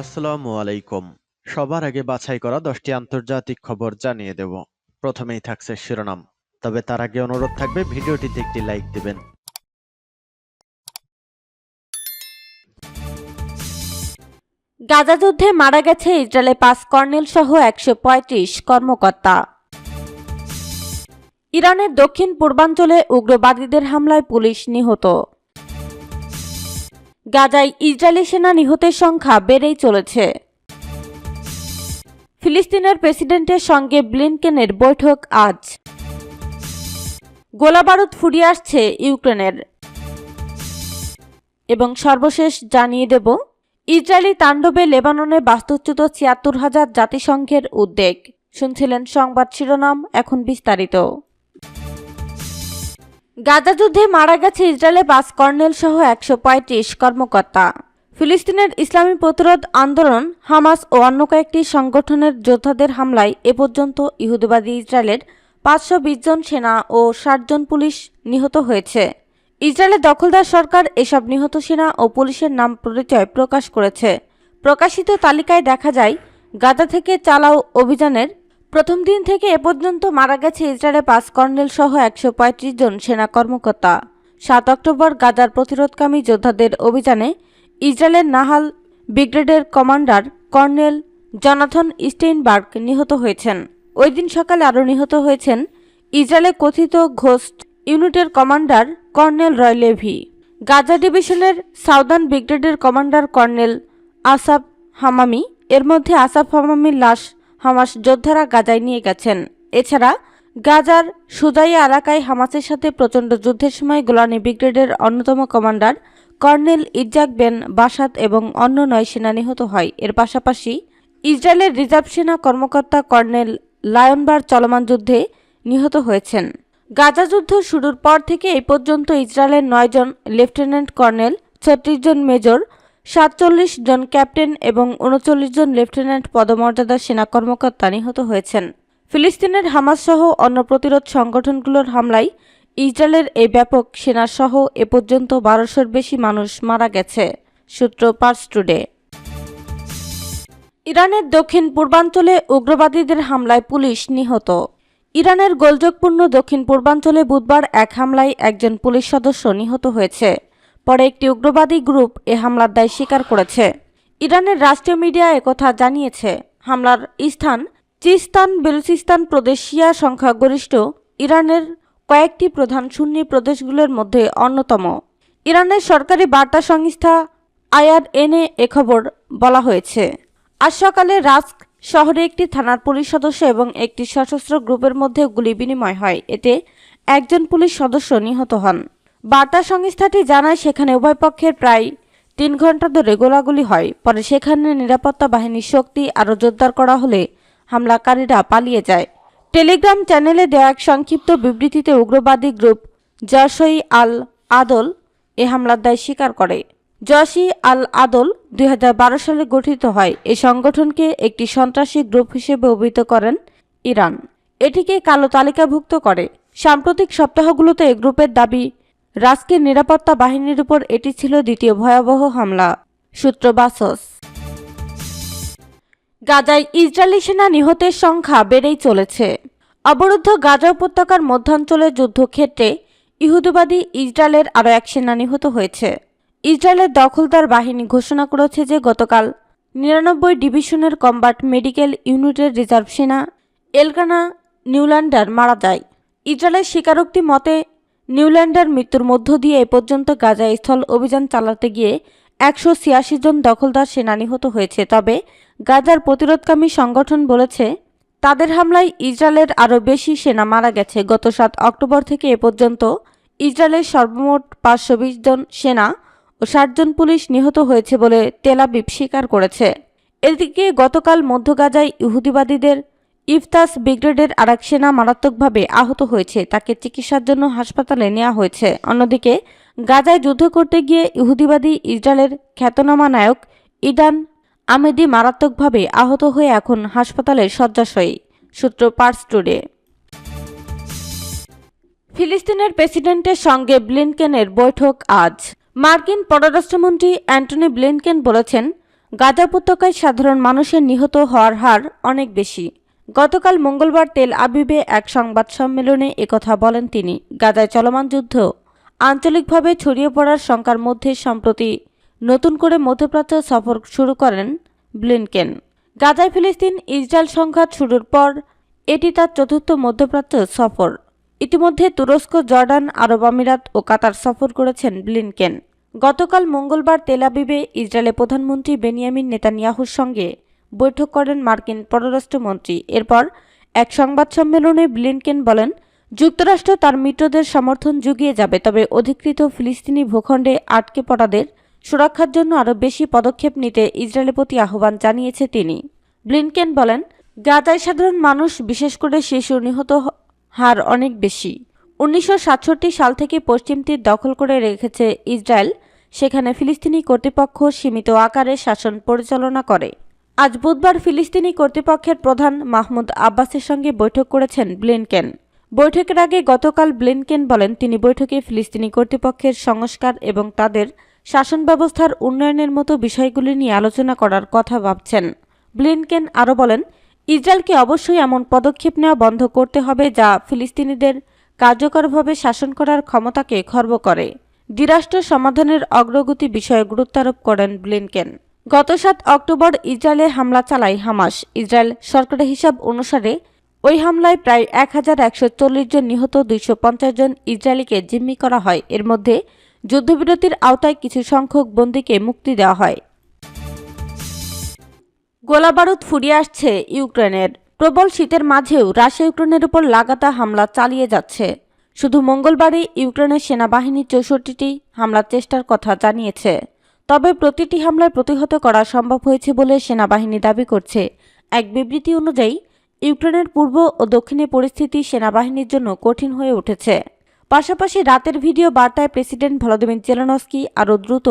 আসসালামু আলাইকুম। সবার আগে বাছাই করা দশটি আন্তর্জাতিক খবর জানিয়ে দেব। প্রথমেই থাকছে শিরোনাম। তবে তার আগে অনুরোধ থাকবে, ভিডিওটিতে একটি লাইক দিবেন। গাজা যুদ্ধে মারা গেছে ইসরায়েলে পাঁচ কর্নেল সহ একশো পঁয়ত্রিশ কর্মকর্তা। ইরানের দক্ষিণ পূর্বাঞ্চলে উগ্রবাদীদের হামলায় পুলিশ নিহত। গাজায় ইসরায়েলি সেনা নিহতের সংখ্যা বেড়েই চলেছে। ফিলিস্তিনের প্রেসিডেন্টের সঙ্গে ব্লিনকেনের বৈঠক আজ। গোলাবারুদ ফুরিয়ে আসছে ইউক্রেনের। এবং সর্বশেষ জানিয়ে দেব, ইসরায়েলি তাণ্ডবে লেবাননে বাস্তুচ্যুত ছিয়াত্তর হাজার জাতিসংঘের উদ্বেগ। শুনছিলেন সংবাদ শিরোনাম, এখন বিস্তারিত। গাজা যুদ্ধে মারা গেছে ইসরায়েলে পাঁচ কর্নেল সহ একশো পঁয়ত্রিশ কর্মকর্তা। ফিলিস্তিনের ইসলামী প্রতিরোধ আন্দোলন, হামাস ও অন্য কয়েকটি সংগঠনের যোদ্ধাদের হামলায় এ পর্যন্ত ইহুদিবাদী ইসরায়েলের পাঁচশো বিশ জন সেনা ও ষাট জন পুলিশ নিহত হয়েছে। ইসরায়েলের দখলদার সরকার এসব নিহত সেনা ও পুলিশের নাম পরিচয় প্রকাশ করেছে। প্রকাশিত তালিকায় দেখা যায়, গাজা থেকে চালাও অভিযানের প্রথম দিন থেকে এ পর্যন্ত মারা গেছে ইসরায়েলের পাঁচ কর্নেল সহ একশো পঁয়ত্রিশ জন সেনা কর্মকর্তা। সাত অক্টোবর গাজার প্রতিরোধকামী যোদ্ধাদের অভিযানে ইসরায়েলের নাহাল ব্রিগেডের কমান্ডার কর্নেল জনাথন স্টেইনবার্গ নিহত হয়েছেন। ওই দিন সকালে আরও নিহত হয়েছেন ইসরায়েলের কথিত ঘোস্ট ইউনিটের commander colonel Roy Levi. Gaza ডিভিশনের সাউদার্ন ব্রিগেডের কমান্ডার কর্নেল আসাফ হামামি, এর মধ্যে আসাফ হামামির লাশ হামাস যোদ্ধারা গাজায় নিয়ে গেছেন। এছাড়া গাজার সুজাইয়া এলাকায় হামাসের সাথে প্রচণ্ড যুদ্ধের সময় গোলানি ব্রিগেডের অন্যতম commander colonel Itzhak Ben Basat এবং অন্য নয় সেনা নিহত হয়। এর পাশাপাশি ইসরায়েলের রিজার্ভ সেনা কর্মকর্তা কর্নেল লায়নবার চলমান যুদ্ধে নিহত হয়েছেন। গাজা যুদ্ধ শুরুর পর থেকে এই পর্যন্ত ইসরায়েলের নয়জন লেফটেন্যান্ট কর্নেল, ছত্রিশ জন মেজর সাতচল্লিশ জন ক্যাপ্টেন এবং উনচল্লিশ জন লেফটেন্যান্ট পদমর্যাদার সেনা কর্মকর্তা নিহত হয়েছেন। ফিলিস্তিনের হামাস সহ অন্য প্রতিরোধ সংগঠনগুলোর হামলায় ইসরায়েলের এই ব্যাপক সেনাসহ এ পর্যন্ত বারোশোর বেশি মানুষ মারা গেছে, সূত্র পার্স টুডে। ইরানের দক্ষিণ পূর্বাঞ্চলে উগ্রবাদীদের হামলায় পুলিশ নিহত। ইরানের গোলযোগপূর্ণ দক্ষিণ পূর্বাঞ্চলে বুধবার এক হামলায় একজন পুলিশ সদস্য নিহত হয়েছে। পরে একটি উগ্রবাদী গ্রুপ এ হামলার দায় স্বীকার করেছে। ইরানের রাষ্ট্রীয় মিডিয়া একথা জানিয়েছে। হামলার স্থান চিস্তান বেলুচিস্তান প্রদেশ শিয়া সংখ্যাগরিষ্ঠ ইরানের কয়েকটি প্রধান সুন্নি প্রদেশগুলোর মধ্যে অন্যতম। ইরানের সরকারি বার্তা সংস্থা আইআরএনএ এ খবর বলা হয়েছে। আজ সকালে রাস্ক শহরে একটি থানার পুলিশ সদস্য এবং একটি সশস্ত্র গ্রুপের মধ্যে গুলি বিনিময় হয়। এতে একজন পুলিশ সদস্য নিহত হন। বার্তা সংস্থাটি জানায়, সেখানে উভয় পক্ষের প্রায় তিন ঘণ্টা ধরে গোলাগুলি হয়। পরে সেখানে নিরাপত্তা বাহিনীর শক্তি আরও জোরদার করা হলে হামলাকারীরা পালিয়ে যায়। টেলিগ্রাম চ্যানেলে দেওয়া এক সংক্ষিপ্ত বিবৃতিতে উগ্রবাদী গ্রুপ জশই আল আদল এ হামলার দায় স্বীকার করে। জশি আল আদল দুই হাজার বারো সালে গঠিত হয়। এই সংগঠনকে একটি সন্ত্রাসী গ্রুপ হিসেবে অভিহিত করেন ইরান। এটিকে কালো তালিকাভুক্ত করে। সাম্প্রতিক সপ্তাহগুলোতে এ গ্রুপের দাবি রাস্কের নিরাপত্তা বাহিনীর উপর এটি ছিল দ্বিতীয় ভয়াবহ হামলা। সূত্র বাসস। গাজায় ইসরায়েলি সেনা নিহতের সংখ্যা বেড়েই চলেছে। অবরুদ্ধ গাজা উপত্যকার মধ্যাঞ্চলের যুদ্ধক্ষেত্রে ইহুদিবাদী ইসরায়েলের আরও এক সেনা নিহত হয়েছে। ইসরায়েলের দখলদার বাহিনী ঘোষণা করেছে যে গতকাল নিরানব্বই ডিভিশনের কম্বাট মেডিকেল ইউনিটের রিজার্ভ সেনা এলকানা নিউল্যান্ডার মারা যায়। ইসরায়েলের স্বীকারোক্তি মতে নিউল্যান্ডার মৃত্যুর মধ্য দিয়ে এ পর্যন্ত গাজায় স্থল অভিযান চালাতে গিয়ে একশো ছিয়াশি জন দখলদার সেনা নিহত হয়েছে। তবে গাজার প্রতিরোধকামী সংগঠন বলেছে, তাদের হামলায় ইসরায়েলের আরও বেশি সেনা মারা গেছে। গত সাত অক্টোবর থেকে এ পর্যন্ত ইসরায়েলের সর্বমোট পাঁচশো বিশ জন সেনা ও ষাট জন পুলিশ নিহত হয়েছে বলে তেলাবিব স্বীকার করেছে। এদিকে গতকাল মধ্য গাজায় ইহুদিবাদীদের ইফতাস ব্রিগেডের আরেক সেনা মারাত্মকভাবে আহত হয়েছে। তাকে চিকিৎসার জন্য হাসপাতালে নেওয়া হয়েছে। অন্যদিকে, গাজায় যুদ্ধ করতে গিয়ে ইহুদিবাদী ইসরায়েলের খ্যাতনামা নায়ক ইডান আমেদি মারাত্মকভাবে আহত হয়ে এখন হাসপাতালে শয্যাশয়ী। সূত্র পার্স টুডে। ফিলিস্তিনের প্রেসিডেন্টের সঙ্গে ব্লিনকেনের বৈঠক আজ। মার্কিন পররাষ্ট্রমন্ত্রী অ্যান্টনি ব্লিনকেন বলেছেন, গাজা উপত্যকায় সাধারণ মানুষের নিহত হওয়ার হার অনেক বেশি। গতকাল মঙ্গলবার তেল আবিবে এক সংবাদ সম্মেলনে একথা বলেন তিনি। গাজায় চলমান যুদ্ধ আঞ্চলিকভাবে ছড়িয়ে পড়ার শঙ্কার মধ্যে সম্প্রতি নতুন করে মধ্যপ্রাচ্য সফর শুরু করেন ব্লিনকেন। গাজায় ফিলিস্তিন ইসরায়েল সংঘাত শুরুর পর এটি তার চতুর্থ মধ্যপ্রাচ্য সফর। ইতিমধ্যে তুরস্ক, জর্ডান, আরব আমিরাত ও কাতার সফর করেছেন ব্লিনকেন। গতকাল মঙ্গলবার তেলাবিবে ইসরায়েলের প্রধানমন্ত্রী বেনিয়ামিন নেতানিয়াহুর সঙ্গে বৈঠক করেন মার্কিন পররাষ্ট্রমন্ত্রী। এরপর এক সংবাদ সম্মেলনে ব্লিনকেন বলেন, যুক্তরাষ্ট্র তার মিত্রদের সমর্থন জুগিয়ে যাবে, তবে অধিকৃত ফিলিস্তিনি ভূখণ্ডে আটকে পড়াদের সুরক্ষার জন্য আরও বেশি পদক্ষেপ নিতে ইসরায়েলের প্রতি আহ্বান জানিয়েছে তিনি। ব্লিনকেন বলেন, গাজায় সাধারণ মানুষ, বিশেষ করে শিশু নিহত হার অনেক বেশি। উনিশশো সাতষট্টি সাল থেকে পশ্চিম তীর দখল করে রেখেছে ইসরায়েল, সেখানে ফিলিস্তিনি কর্তৃপক্ষ সীমিত আকারে শাসন পরিচালনা করে। আজ বুধবার ফিলিস্তিনি কর্তৃপক্ষের প্রধান মাহমুদ আব্বাসের সঙ্গে বৈঠক করেছেন ব্লিনকেন। বৈঠকের আগে গতকাল ব্লিনকেন বলেন, তিনি বৈঠকে ফিলিস্তিনি কর্তৃপক্ষের সংস্কার এবং তাদের শাসন ব্যবস্থার উন্নয়নের মতো বিষয়গুলি নিয়ে আলোচনা করার কথা ভাবছেন। ব্লিনকেন আরও বলেন, ইসরায়েলকে অবশ্যই এমন পদক্ষেপ নেওয়া বন্ধ করতে হবে যা ফিলিস্তিনিদের কার্যকরভাবে শাসন করার ক্ষমতাকে খর্ব করে। দ্বিরাষ্ট্র সমাধানের অগ্রগতি বিষয়ে গুরুত্বারোপ করেন ব্লিনকেন। গত সাত অক্টোবর ইসরায়েলে হামলা চালায় হামাস। ইসরায়েল সরকারি হিসাব অনুসারে ওই হামলায় প্রায় এক হাজার একশো চল্লিশ জন নিহত, দুইশো পঞ্চাশ জন ইসরায়েলিকে জিম্মি করা হয়। এর মধ্যে যুদ্ধবিরতির আওতায় কিছু সংখ্যক বন্দীকে মুক্তি দেওয়া হয়। গোলাবারুদ ফুরিয়ে আসছে ইউক্রেনের। প্রবল শীতের মাঝেও রাশিয়া ইউক্রেনের উপর লাগাতার হামলা চালিয়ে যাচ্ছে। শুধু মঙ্গলবারই ইউক্রেনের সেনাবাহিনী চৌষট্টিটি হামলার চেষ্টার কথা জানিয়েছে। তবে প্রতিটি হামলায় প্রতিহত করা সম্ভব হয়েছে বলে সেনাবাহিনী দাবি করছে। এক বিবৃতি অনুযায়ী, ইউক্রেনের পূর্ব ও দক্ষিণে পরিস্থিতি সেনাবাহিনীর জন্য কঠিন হয়ে উঠেছে। পাশাপাশি রাতের ভিডিও বার্তায় প্রেসিডেন্ট ভলোদিমির জেলেনস্কি আরও দ্রুত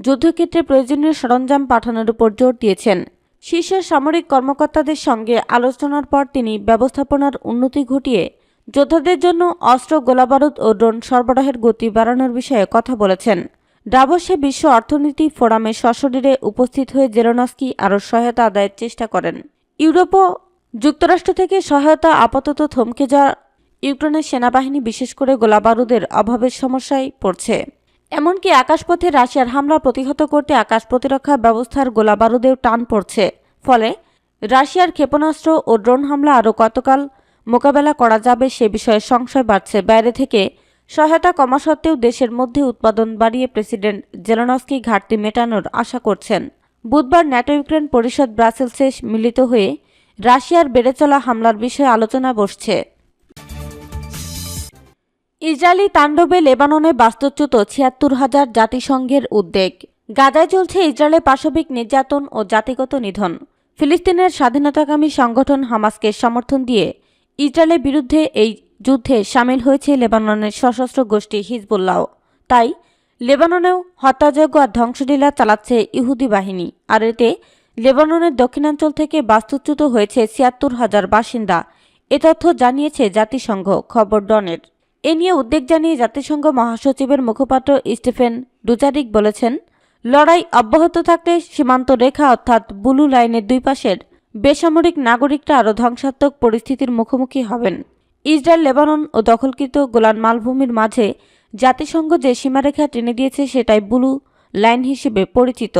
যুদ্ধক্ষেত্রে প্রয়োজনীয় সরঞ্জাম পাঠানোর উপর জোর দিয়েছেন। শীর্ষ সামরিক কর্মকর্তাদের সঙ্গে আলোচনার পর তিনি ব্যবস্থাপনার উন্নতি ঘটিয়ে যোদ্ধাদের জন্য অস্ত্র, গোলাবারুদ ও ড্রোন সরবরাহের গতি বাড়ানোর বিষয়ে কথা বলেছেন। ডাভসে বিশ্ব অর্থনীতি ফোরামে সশরীরে উপস্থিত হয়ে জেরোনস্কি আরও সহায়তা আদায়ের চেষ্টা করেন। ইউরোপ যুক্তরাষ্ট্র থেকে সহায়তা আপাতত থমকে যাওয়া ইউক্রেনের সেনাবাহিনী বিশেষ করে গোলাবারুদের অভাবের সমস্যায় পড়ছে। এমনকি আকাশপথে রাশিয়ার হামলা প্রতিহত করতে আকাশ প্রতিরক্ষা ব্যবস্থার গোলাবারুদেও টান পড়ছে। ফলে রাশিয়ার ক্ষেপণাস্ত্র ও ড্রোন হামলা আরও কতকাল মোকাবেলা করা যাবে সে বিষয়ে সংশয় বাড়ছে। বাইরে থেকে সহায়তা কমা সত্ত্বেও দেশের মধ্যে উৎপাদন বাড়িয়ে প্রেসিডেন্ট জেলনস্কি ঘাটতি মেটানোর আশা করছেন। বুধবার ন্যাটো ইউক্রেন পরিষদ ব্রাসেলসে মিলিত হয়ে রাশিয়ার বেড়ে চলা হামলার বিষয়ে আলোচনা বসছে। ইসরায়েলি তাণ্ডবে লেবাননে বাস্তুচ্যুত ছিয়াত্তর হাজার জাতিসংঘের উদ্বেগ। গাজায় চলছে ইসরায়েলের পাশবিক নির্যাতন ও জাতিগত নিধন। ফিলিস্তিনের স্বাধীনতাকামী সংগঠন হামাসকে সমর্থন দিয়ে ইসরায়েলের বিরুদ্ধে এই যুদ্ধে সামিল হয়েছে লেবাননের সশস্ত্র গোষ্ঠী হিজবুল্লাহ তাই লেবাননেও হত্যাযজ্ঞ আর ধ্বংসলীলা চালাচ্ছে ইহুদি বাহিনী। আর এতে লেবাননের দক্ষিণাঞ্চল থেকে বাস্তুচ্যুত হয়েছে ছিয়াত্তর হাজার বাসিন্দা। এ তথ্য জানিয়েছে জাতিসংঘ খবর ডনের। এ নিয়ে উদ্বেগ জানিয়ে জাতিসংঘ মহাসচিবের মুখপাত্র স্টিফেন ডুজারিক বলেছেন, লড়াই অব্যাহত থাকলে সীমান্ত রেখা অর্থাৎ বুলু লাইনের দুই পাশের বেসামরিক নাগরিকরা আরও ধ্বংসাত্মক পরিস্থিতির মুখোমুখি হবেন। ইসরায়েল, লেবানন ও দখলকৃত গোলান মালভূমির মাঝে জাতিসংঘ যে সীমারেখা টেনে দিয়েছে সেটাই ব্লু লাইন হিসেবে পরিচিত।